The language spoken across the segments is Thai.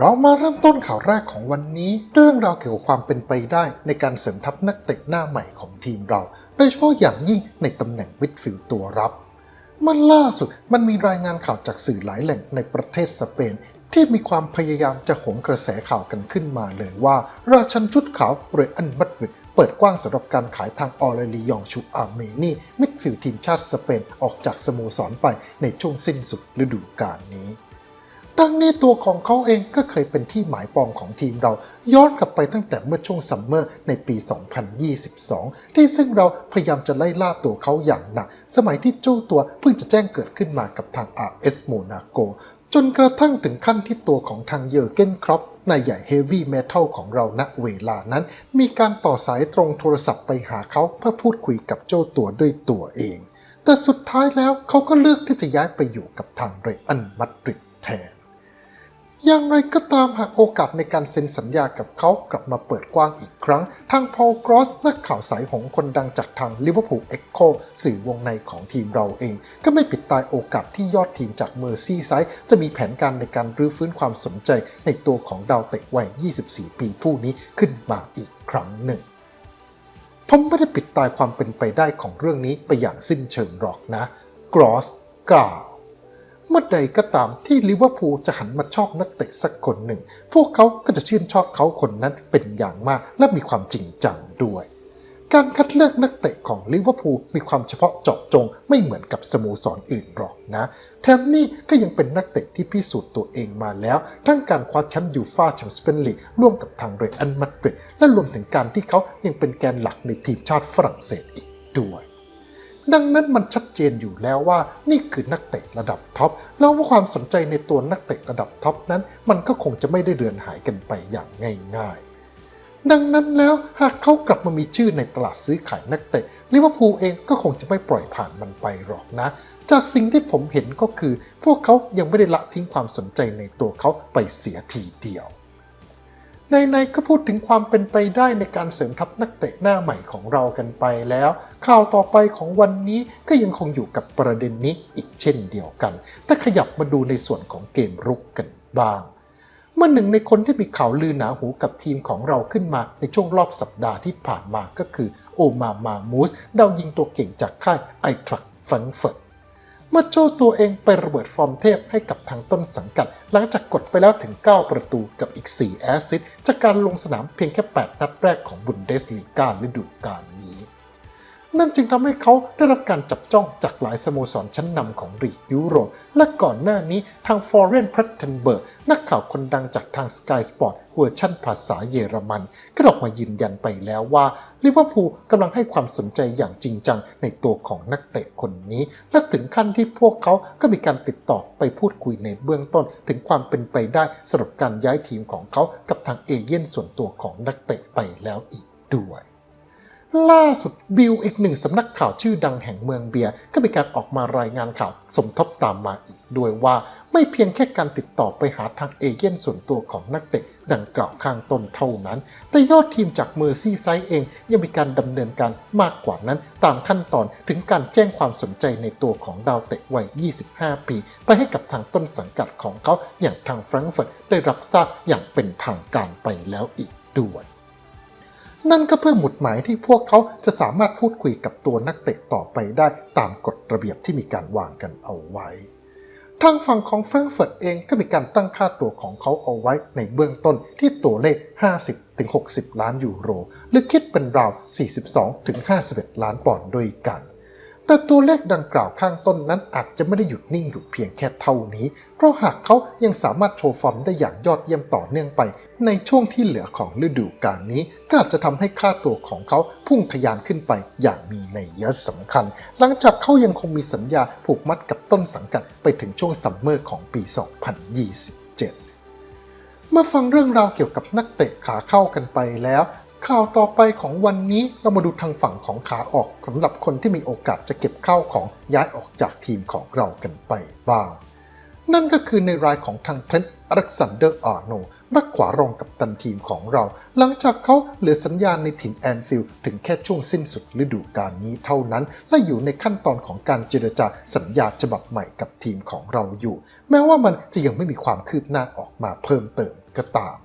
เรามาเริ่มต้นข่าวแรกของวันนี้ เรื่องราวเกี่ยวกับความเป็นไปได้ในการเสริมทัพนักเตะหน้าใหม่ของทีมเรา โดยเฉพาะอย่างยิ่งในตำแหน่งมิดฟิลด์ตัวรับ มันล่าสุดมันมีรายงานข่าวจากสื่อหลายแหล่งในประเทศสเปน ที่มีความพยายามจะโหมกระแสข่าวกันขึ้นมาเลยว่า ราชันชุดขาวเรอันมัดริดเปิดกว้างสำหรับการขายทางออเรลียองชูอาเมนีมิดฟิลด์ทีมชาติสเปนออกจากสโมสรไปในช่วงสิ้นสุดฤดูกาลนี้ ดังนี้ตัวของเขาเองก็เคยเป็นที่หมายปองของทีมเรา ย้อนกลับไปตั้งแต่เมื่อช่วงซัมเมอร์ในปี 2022 ที่ซึ่งเราพยายามจะไล่ล่าตัวเขาอย่างหนัก สมัยที่เจ้าตัวเพิ่งจะแจ้งเกิดขึ้นมากับทาง RS Monaco จนกระทั่งถึงขั้นที่ตัวของทางเยอร์เกนครอปนายใหญ่เฮฟวี่เมทัลของเราณเวลานั้น มีการต่อสายตรงโทรศัพท์ไปหาเขาเพื่อพูดคุยกับเจ้าตัวด้วยตัวเอง แต่สุดท้ายแล้วเขาก็เลือกที่จะย้ายไปอยู่กับทางเรอัลมาดริดแทน อย่างไรก็ตามหากโอกาสในการเซ็นสัญญากับเขากลับมาเปิดกว้างอีกครั้ง ทางพอลกรอสนักข่าวสายหงคนดังจากทางลิเวอร์พูลเอ็กโคสื่อวงในของทีมเราเอง ก็ไม่ปิดตายโอกาสที่ยอดทีมจากเมอร์ซี่ไซด์จะมีแผนการในการรื้อฟื้นความสนใจในตัวของดาวเตะวัย 24 ปีผู้นี้ขึ้นมาอีกครั้งหนึ่งผมไม่ได้ปิดตายความเป็นไปได้ของเรื่องนี้ไปอย่างสิ้นเชิงหรอกนะกรอสกล่าว เมื่อใดก็ตามที่ลิเวอร์พูลจะหันมาชอบนักเตะสักคนหนึ่ง พวกเขาก็จะชื่นชอบเขาคนนั้นเป็นอย่างมากและมีความจริงจังด้วย การคัดเลือกนักเตะของลิเวอร์พูลมีความเฉพาะเจาะจงไม่เหมือนกับสโมสรอื่นหรอกนะ แถมนี่ก็ยังเป็นนักเตะที่พิสูจน์ตัวเองมาแล้ว ทั้งการคว้าแชมป์ยูฟ่าแชมเปี้ยนลีกร่วมกับทางเรอัลมาดริดและรวมถึงการที่เขายังเป็นแกนหลักในทีมชาติฝรั่งเศสอีกด้วย ดังนั้นมันชัดเจนอยู่แล้วว่านี่คือนักเตะระดับท็อปแล้วว่าความสนใจในตัวนักเตะระดับท็อปนั้น มันก็คงจะไม่ได้เดือนหายกันไปอย่างง่ายๆ ดังนั้นแล้วหากเขากลับมามีชื่อในตลาดซื้อขายนักเตะลิเวอร์พูลเองก็คงจะไม่ปล่อยผ่านมันไปหรอกนะ จากสิ่งที่ผมเห็นก็คือ พวกเขายังไม่ได้ละทิ้งความสนใจในตัวเขาไปเสียทีเดียว ในๆก็พูดถึงความเป็นไปได้ในการเสริมทัพนักเตะหน้าใหม่ของเรากันไปแล้ว ข่าวต่อไปของวันนี้ก็ยังคงอยู่กับประเด็นนี้อีกเช่นเดียวกัน แต่ขยับมาดูในส่วนของเกมรุกกันบ้างเมื่อหนึ่งในคนที่มีข่าวลือหนาหูกับทีมของเราขึ้นมาในช่วงรอบสัปดาห์ที่ผ่านมาก็คือโอมามามูสดาวยิงตัวเก่งจากค่ายไอทรัคฟังเฟิร์ต เมื่อโจ้ตัวเองไประเบิดฟอร์มเทพให้กับทางต้นสังกัด หลังจากกดไปแล้วถึง 9 ประตูกับอีก 4 แอสซิสต์จากการลงสนามเพียงแค่ 8 นัดแรกของบุนเดสลีกาฤดูกาลนี้ นั่นจึงทำให้เขาได้รับการจับจ้องจากหลายสโมสรชั้นนำของลีกยุโรป และก่อนหน้านี้ทางฟอร์เรนพรัตเทนเบิร์กนักข่าวคนดังจากทาง Sky Sport เวอร์ชั่นภาษาเยอรมัน ก็ออกมายืนยันไปแล้วว่าลิเวอร์พูลกำลังให้ความสนใจอย่างจริงจังในตัวของนักเตะคนนี้ และถึงขั้นที่พวกเขาก็มีการติดต่อไปพูดคุยในเบื้องต้น ถึงความเป็นไปได้สำหรับการย้ายทีมของเขากับทางเอเย่นส่วนตัวของนักเตะไปแล้วอีกด้วย ล่าสุดบิลอีกหนึ่งสำนักข่าวชื่อดังแห่งเมืองเบียร์ก็มีการออกมารายงานข่าวสมทบตามมาอีกด้วยว่าไม่เพียงแค่การติดต่อไปหาทางเอเย่นส่วนตัวของนักเตะดังกล่าวข้างต้นเท่านั้น แต่ยอดทีมจากเมอร์ซี่ไซด์เองยังมีการดำเนินการมากกว่านั้น ตามขั้นตอนถึงการแจ้งความสนใจในตัวของดาวเตะวัย 25 ปี ไปให้กับทางต้นสังกัดของเขาอย่างทางแฟรงก์เฟิร์ตได้รับทราบอย่างเป็นทางการไปแล้วอีกด้วย นั่นก็เพื่อหมุดหมายที่พวกเขาจะสามารถพูดคุยกับตัวนักเตะต่อไปได้ตามกฎระเบียบที่มีการวางกันเอาไว้ ทางฝั่งของแฟรงก์เฟิร์ตเองก็มีการตั้งค่าตัวของเขาเอาไว้ในเบื้องต้นที่ตัวเลข 50-60 ล้านยูโร หรือคิดเป็นราว 42-51 ล้านปอนด์ด้วยกัน แต่ตัวเลขดังกล่าวข้างต้นนั้นอาจจะไม่ได้หยุดนิ่งอยู่เพียงแค่เท่านี้ เพราะหากเขายังสามารถโชว์ฟอร์มได้อย่างยอดเยี่ยมต่อเนื่องไป ในช่วงที่เหลือของฤดูกาลนี้ ก็อาจจะทำให้ค่าตัวของเขาพุ่งทะยานขึ้นไปอย่างมีในัยสำคัญ หลังจากเขายังคงมีสัญญาผูกมัดกับต้นสังกัดไปถึงช่วงซัมเมอร์ของปี 2027เมื่อฟังเรื่องราวเกี่ยวกับนักเตะขาเข้ากันไปแล้ว ข่าวต่อไปของวันนี้เรามาดูทางฝั่งของขาออกสำหรับคนที่มีโอกาสจะเก็บข้าวของย้ายออกจากทีมของเรากันไปบ้าง นั่นก็คือในรายของทางเทรนต์อเล็กซานเดอร์อาร์โนมักขวารองกับตันทีมของเรา หลังจากเขาเหลือสัญญาณในถิ่นแอนฟิลด์ถึงแค่ช่วงสิ้นสุดฤดูกาลนี้เท่านั้น และอยู่ในขั้นตอนของการเจรจาสัญญาฉบับใหม่กับทีมของเราอยู่ แม้ว่ามันจะยังไม่มีความคืบหน้าออกมาเพิ่มเติมก็ตาม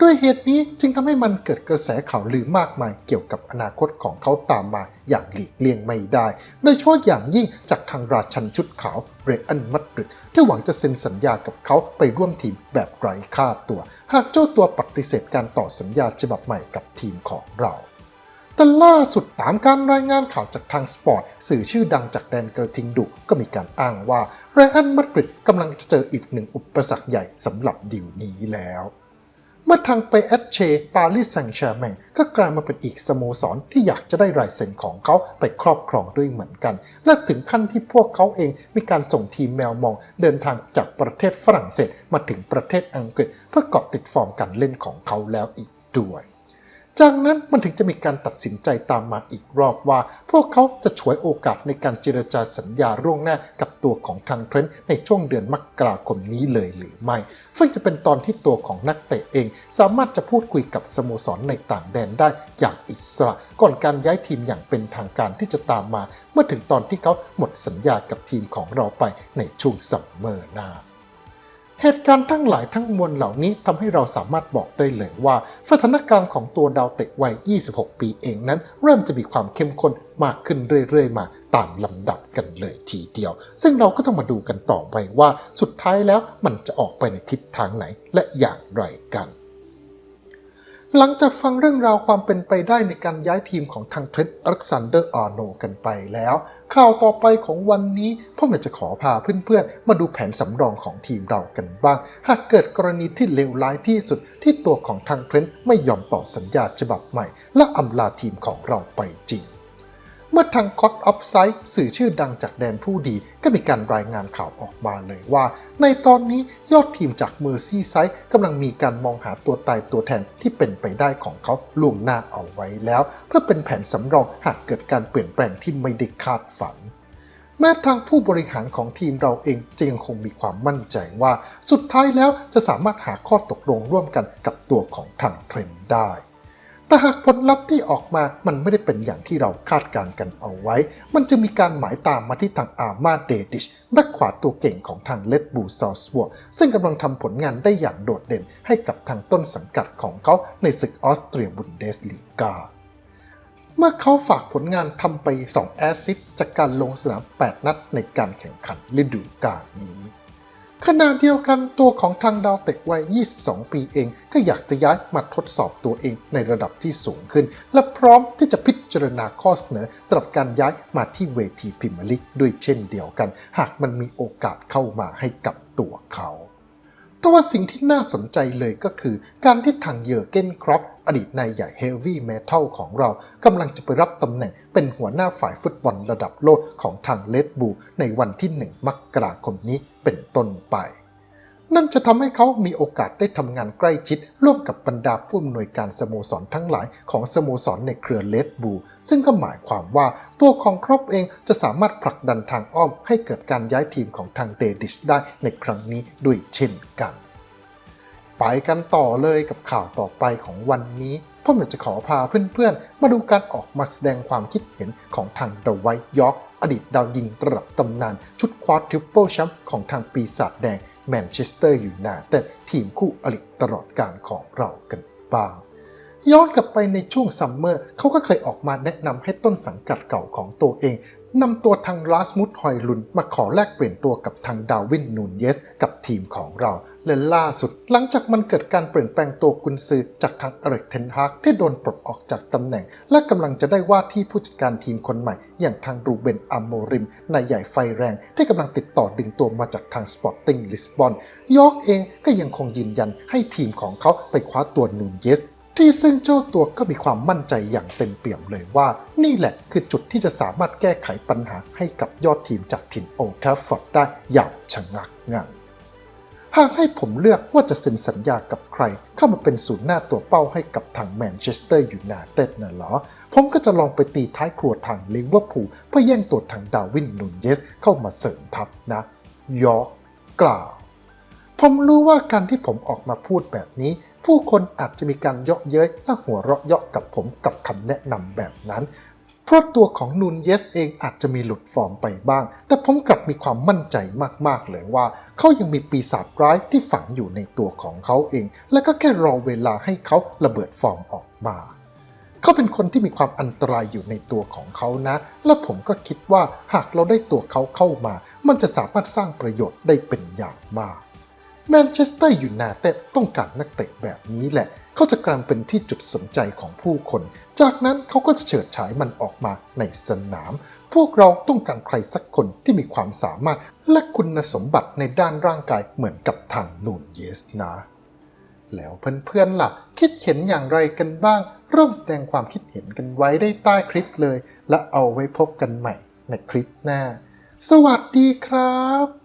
ด้วยเหตุนี้จึงทำให้มันเกิดกระแสข่าวลือมากมายเกี่ยวกับอนาคตของเขาตามมาอย่างหลีกเลี่ยงไม่ได้ โดยเฉพาะอย่างยิ่งจากทางราชันชุดขาวเรอันมัดริดที่หวังจะเซ็นสัญญากับเขาไปร่วมทีมแบบไร้ค่าตัว หากเจ้าตัวปฏิเสธการต่อสัญญาฉบับใหม่กับทีมของเราแต่ล่าสุดตามการรายงานข่าวจากทางสปอร์ต สื่อชื่อดังจากแดนกระทิงดุก็มีการอ้างว่าเรอันมัดริดกำลังจะเจออีกหนึ่งอุปสรรคใหญ่สำหรับดิวนี้แล้ว มื่อทางไปแอดเชปารีสแซงต์แชร์แมงก็กลายมาเป็นอีกสโมสรที่อยากจะได้ลายเซ็นของเขาไปครอบครองด้วยเหมือนกัน และถึงขั้นที่พวกเขาเองมีการส่งทีมแมวมอง เดินทางจากประเทศฝรั่งเศสมาถึงประเทศอังกฤษ เพื่อเกาะติดฟอร์มการเล่นของเขาแล้วอีกด้วย จากนั้นมันถึงจะมีการตัดสินใจตามมาอีกรอบว่า พวกเขาจะฉวยโอกาสในการเจรจาสัญญาร่วงหน้ากับตัวของทางเทรนต์ในช่วงเดือนมกราคมนี้เลยหรือไม่ ซึ่งจะเป็นตอนที่ตัวของนักเตะเอง สามารถจะพูดคุยกับสโมสรในต่างแดนได้อย่างอิสระ ก่อนการย้ายทีมอย่างเป็นทางการที่จะตามมา เมื่อถึงตอนที่เขาหมดสัญญากับทีมของเราไปในช่วงซัมเมอร์หน้า เหตุการณ์ทั้งหลายทั้งมวลเหล่านี้ทำให้เราสามารถบอกได้เลยว่า สถานการณ์ของตัวดาวเตะวัย 26 ปีเองนั้น เริ่มจะมีความเข้มข้นมากขึ้นเรื่อยๆ มาตามลำดับกันเลยทีเดียว ซึ่งเราก็ต้องมาดูกันต่อไปว่า สุดท้ายแล้วมันจะออกไปในทิศทางไหนและอย่างไรกัน หลังจากฟังเรื่องราวความเป็นไปได้ในการย้ายทีมของทางเทรนด์อเล็กซานเดอร์อาร์โนกันไปแล้ว ข่าวต่อไปของวันนี้พ่อแม่จะขอพาเพื่อนๆ มาดูแผนสำรองของทีมเรากันบ้าง หากเกิดกรณีที่เลวร้ายที่สุดที่ตัวของทางเทรนด์ไม่ยอมต่อสัญญาฉบับใหม่ และอำลาทีมของเราไปจริง เมื่อทางคอตออฟไซด์สื่อชื่อดังจากแดนผู้ดี ก็มีการรายงานข่าวออกมาเลยว่า ในตอนนี้ยอดทีมจากเมอร์ซี่ไซด์กำลังมีการมองหาตัวตายตัวแทนที่เป็นไปได้ของเขาล่วงหน้าเอาไว้แล้ว เพื่อเป็นแผนสำรองหากเกิดการเปลี่ยนแปลงที่ไม่ได้คาดฝันแม้ทางผู้บริหารของทีมเราเองจะยังคงมีความมั่นใจว่า สุดท้ายแล้วจะสามารถหาข้อตกลงร่วมกันกับตัวของทางเทรนด์ได้ แต่หากผลลัพธ์ที่ออกมามันไม่ได้เป็นอย่างที่เราคาดการณ์กันเอาไว้ มันจะมีการหมายตามมาที่ทางอาร์มาเดดิชแบ็คขวาตัวเก่งของทางเลดบูซอสวอซึ่งกำลังทำผลงานได้อย่างโดดเด่นให้กับทางต้นสังกัดของเขาในศึกออสเตรียบุนเดสลีกาเมื่อเขาฝากผลงานทำไป 2 แอสซิสจากการลงสนาม 8 นัดในการแข่งขันฤดูกาลนี้ ขณะเดียวกันตัวของทางดาวเตะวัย 22 ปีเอง ก็อยากจะย้ายมาทดสอบตัวเองในระดับที่สูงขึ้น และพร้อมที่จะพิจารณาข้อเสนอสำหรับการย้ายมาที่เวทีพิมลิกด้วยเช่นเดียวกัน หากมันมีโอกาสเข้ามาให้กับตัวเขา แต่ว่าสิ่งที่น่าสนใจเลยก็คือ การที่ทางเยอร์เกนครอปอดีตนายใหญ่เฮฟวี่เมทัลของเรากำลังจะไปรับตำแหน่งเป็นหัวหน้าฝ่ายฟุตบอลระดับโลกของทางเลดบูในวันที่ 1 มกราคมนี้เป็นต้นไป นั่นจะทำให้เขามีโอกาสได้ทำงานใกล้ชิด ร่วมกับบรรดาผู้อำนวยการสโมสรทั้งหลายของสโมสรในเครือเลดบูซึ่งก็หมายความว่าตัวของครอปเองจะสามารถผลักดันทางอ้อมให้เกิดการย้ายทีมของทางเดดิชได้ในครั้งนี้ด้วยเช่นกัน ไปกันต่อเลยกับข่าวต่อไปของวันนี้ผมอยากจะขอพาเพื่อนๆ มาดูการออกมาแสดงความคิดเห็นของทางเดอะไวท์ยอร์ก อดีตดาวยิงระดับตำนาน ชุดควอดทริปเปิลแชมป์ของทางปีศาจแดงแมนเชสเตอร์ยูไนเต็ดทีมคู่อริตลอดการของเรากันบ้างย้อนกลับไปในช่วงซัมเมอร์เขาก็เคยออกมาแนะนำให้ต้นสังกัดเก่าของตัวเอง นำตัวทางลาสมุดฮอยลุนมาขอแลกเปลี่ยนตัวกับทางดาวินนูนเยส กับทีมของเรา และล่าสุด หลังจากมันเกิดการเปลี่ยนแปลงตัวกุนซือจากทางอเรกเทนฮากที่โดนปลดออกจากตำแหน่ง และกำลังจะได้ว่าที่ผู้จัดการทีมคนใหม่ อย่างทางรูเบนอัมโมริมนายใหญ่ไฟแรง ที่กำลังติดต่อดึงตัวมาจากทางสปอร์ติ้งลิสบอนยอร์กเองก็ยังคงยืนยันให้ทีมของเขาไปคว้าตัวนูนเยส ที่ซึ่งเจ้าตัวก็มีความมั่นใจอย่างเต็มเปี่ยมเลยว่า นี่แหละคือจุดที่จะสามารถแก้ไขปัญหาให้กับยอดทีมจากถิ่นโอลทราฟฟอร์ดได้อย่างชะงักงันหากให้ผมเลือกว่าจะเซ็นสัญญากับใคร เข้ามาเป็นศูนย์หน้าตัวเป้าให้กับทางแมนเชสเตอร์ยูไนเต็ดน่ะเหรอ ผมก็จะลองไปตีท้ายครัวทางลิเวอร์พูลเพื่อแย่งตัวทางดาวินนูนเยสเข้ามาเสริมทัพนะ ยอร์กกล่าว ผมรู้ว่าการที่ผมออกมาพูดแบบนี้ ผู้คนอาจจะมีการเยาะเย้ยและหัวเราะเยาะกับผมกับคำแนะนำแบบนั้น เพราะตัวของนูนเยสเองอาจจะมีหลุดฟอร์มไปบ้าง แต่ผมกลับมีความมั่นใจมากๆเลยว่า เขายังมีปีศาจร้ายที่ฝังอยู่ในตัวของเขาเอง และก็แค่รอเวลาให้เขาระเบิดฟอร์มออกมาเขาเป็นคนที่มีความอันตรายอยู่ในตัวของเขานะ และผมก็คิดว่าหากเราได้ตัวเขาเข้ามา มันจะสามารถสร้างประโยชน์ได้เป็นอย่างมาก แมนเชสเตอร์ยูไนเต็ดต้องการนักเตะแบบนี้แหละ เขาจะกลายเป็นที่จุดสนใจของผู้คน จากนั้นเขาก็จะเฉิดฉายมันออกมาในสนาม พวกเราต้องการใครสักคนที่มีความสามารถและคุณสมบัติในด้านร่างกายเหมือนกับทางนูนเยสนะ แล้วเพื่อนๆล่ะ คิดเห็นอย่างไรกันบ้าง ร่วมแสดงความคิดเห็นกันไว้ได้ใต้คลิปเลย และเอาไว้พบกันใหม่ในคลิปหน้า สวัสดีครับ